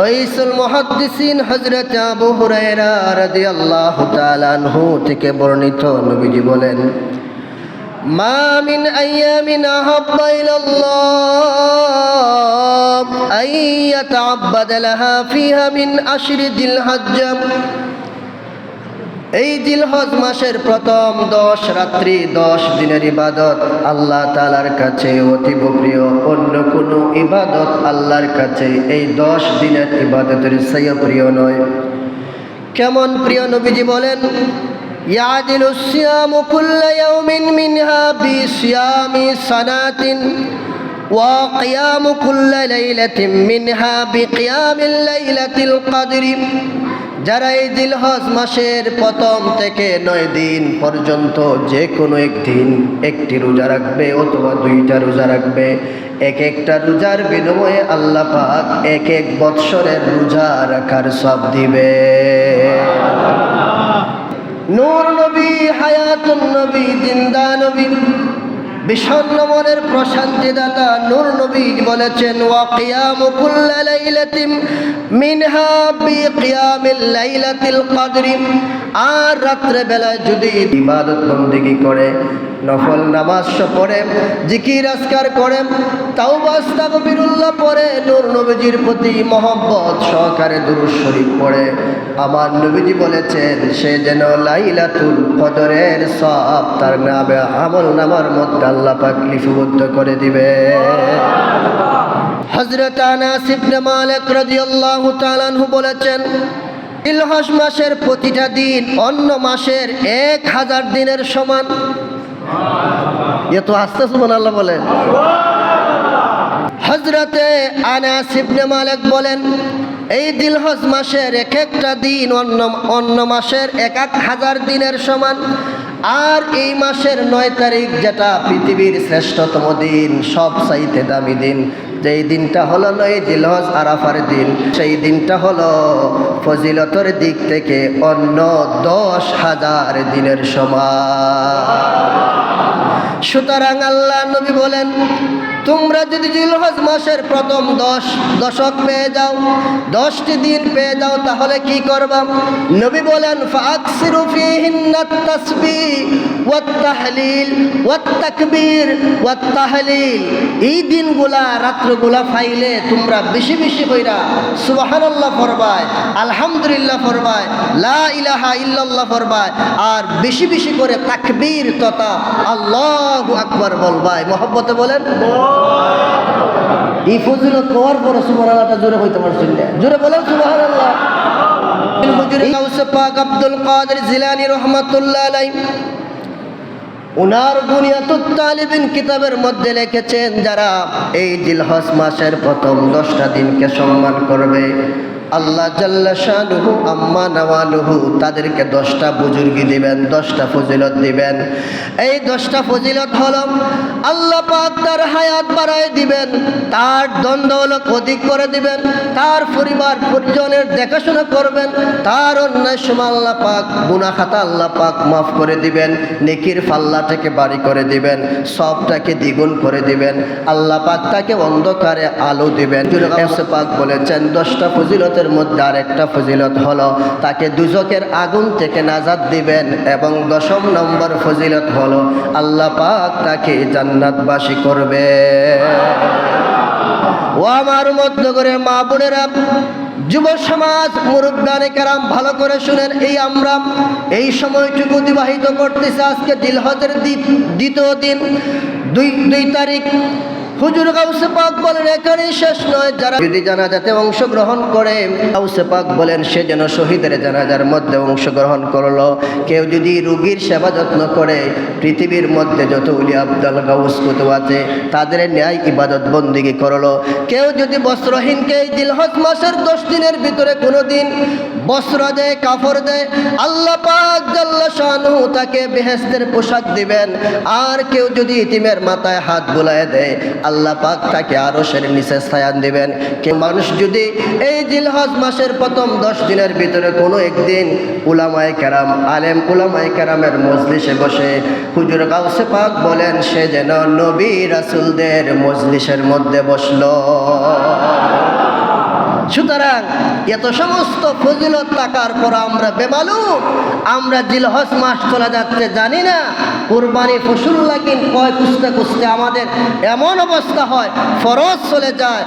রইসুল মুহাদ্দিসিন হজরত আবু হুরায়রা রাদিয়াল্লাহু তাআলা আনহু থেকে বর্ণিত নবীজি বলেন, মা মিন আইয়ামিন আহাব্বা ইলাল্লাহ আন ইয়াতাআব্বাদা লাহা ফিহা মিন আশরি দিল হজ্জাম এই দিলহজ মাসের প্রথম দশ রাত্রি, দশ দিনের ইবাদত আল্লাহ তালার কাছে অতীব প্রিয়। অন্য কোনো ইবাদত আল্লাহর কাছে এই দশ দিনের ইবাদতের সেই প্রিয় নয়। কেমন প্রিয় নবীজি বলেন ইয়াদিল মিনহা সানাতিন যারা এই দিলহজ মাসের প্রথম থেকে নয় দিন পর্যন্ত যে কোনো একদিন একটি রোজা রাখবে অথবা দুইটা রোজা রাখবে এক একটা রোজার বিনিময়ে আল্লাহ পাক এক এক বৎসরের রোজা রাখার সব দিবে। নূর নবী হায়াতুন নবী জিন্দা নবী। বিষণ্ণ মনের প্রশান্তি দাতা নূর নবী বলেছেন লাইলাতিন মিনহা লাইলাতিল আর রাত্রে বেলায় যদি ইবাদত বন্দেগী করে, নফল নামাজ পড়ে, জিকির আজকার করে তাও নূর নবীজির প্রতি মহব্বত সহকারে দুরূদ শরীফ পড়ে, আমার নবীজি বলেছেন, সে যেন লাইলাতুল কদরের সব তার নামে আমল নামার মধ্যে আল্লাহ পাক লিপিবদ্ধ করে দিবে। হজরত আনাস ইবনে মালিক রাদিয়াল্লাহু তাআলা আনহু বলেছেন, ইলহস মাসের প্রতিটা দিন অন্য মাসের এক হাজার দিনের সমান। এ তো আস্তে সুমান আল্লাহ বলেন। হজরতে আনাস ইবনে মালিক বলেন, এই দিলহজ মাসের এক একটা দিন অন্য অন্য মাসের এক এক হাজার দিনের সমান। আর এই মাসের নয় তারিখ যেটা পৃথিবীর শ্রেষ্ঠতম দিন সব চাইতে দামি দিন, যেই দিনটা হলো নয় দিলহজ আরাফার দিন, সেই দিনটা হলো ফজিলতর দিক থেকে অন্য দশ হাজার দিনের সমান সুতরাং আল্লাহ নবী বলেন, তোমরা যদি জিলহজ মাসের প্রথম দশ দশক পেয়ে যাও, দশটি দিন পেয়ে যাও, তাহলে কি করবা? নবী বলেন ফাকসিরু ফিহিন্নাত তাসবিহ ওয়াত তাহলিল ওয়াত তাকবীর ওয়াত তাহলিল এই দিনগুলা রাত্রগুলা ফাইলে তোমরা বেশি বেশি কইরা সুবহানাল্লাহ ফরবায় আলহামদুলিল্লাহ ফরবায় লা ইলাহা ইল্লাল্লাহ ফরবায় আর বেশি বেশি করে তাকবীর তথা আল্লাহু আকবার বলবায়। মহব্বতে বলেন? এই ফজিলত কোয়ার পর সুবহানাল্লাহটা জোরে হইতে পারছেন না। জোরে বলেন সুবহানাল্লাহ। হুজুর গাউস পাক আব্দুল কাদের জিলানী রহমাতুল্লাহ আলাইহি। উনার বুনিয়াতুত কিতাবের মধ্যে লিখেছেন যারা এই দিলহস মাসের প্রথম দশটা দিনকে সম্মান করবে আল্লাহ জাল্লা শানুহু, আম্মা নওয়ালুহু, তাদেরকে দশটা বুজুর্গি দিবেন, দশটা ফজিলত দিবেন। এই দশটা ফজিলত হল আল্লাহ পাক তার হায়াত বাড়ায় দিবেন, তার দ্বন্দ্বলক অধিক করে দিবেন, তার পরিবার পরিজনের দেখাশোনা করবেন, তার অন্যায় সময় আল্লাহ পাক গুনা খাতা আল্লাহ পাক মাফ করে দিবেন, নেকির পাল্লাটাকে বাড়ি করে দিবেন, সবটাকে দ্বিগুণ করে দিবেন, আল্লাহ পাক তাকে অন্ধকারে আলো দিবেন। পাক বলেছেন, দশটা ফজিলতের মধ্যে আর একটা ফজিলত হলো, তাকে দুজকের আগুন থেকে নাজাদ দিবেন এবং দশম নম্বর ফজিলত হলো, আল্লাহ পাক তাকে জান্নাতবাসী করবে। ও আমার মধ্য করে মা বোনেরা, যুব সমাজ, মুরব্বানে কারাম, ভালো করে শুনেন এই আমরা এই সময়টুকু অতিবাহিত করতেছি আজকে দিলহজের দ্বিতীয় দিন, দুই দুই তারিখ। হুজুর গাউসে পাক বলেন শেষ নয়। যারা যদি জানাজাতে অংশগ্রহণ করে, গাউসে পাক বলেন, সে যেন শহীদের জানাজার মধ্যে অংশগ্রহণ করল। কেউ যদি রুগীর সেবা যত্ন করে, পৃথিবীর মধ্যে যত উলি গাউস আছে, তাদের ন্যায় ইবাদত বন্দিগি করল। কেউ যদি বস্ত্রহীনকে এই দিলহজ মাসের দশ দিনের ভিতরে কোনো দিন বস্ত্র দেয়, কাপড় দেয়, আল্লাহ পাক জাল্লা তাকে বেহেস্তের পোশাক দিবেন। আর কেউ যদি ইতিমের মাথায় হাত বুলায় দেয় আল্লাহ পাক তাকে আরও সের নিচে ছায়ান দিবেন। কেউ মানুষ যদি এই জিলহজ মাসের প্রথম দশ দিনের ভিতরে কোনো একদিন উলামায় কেরাম, আলেম উলামায় কেরামের মজলিসে বসে হুজুর গাউসে পাক বলেন, সে যেন নবী রাসুলদের মজলিসের মধ্যে বসল। সুতরাং এত সমস্ত ফজিলত থাকার পর আমরা বেমালু আমরা জিলহস মাস চলে যাচ্ছে, জানি না। কোরবানি ফসুল লাগিন কয় কুস্তে কুস্তে আমাদের এমন অবস্থা হয়, ফরজ চলে যায়।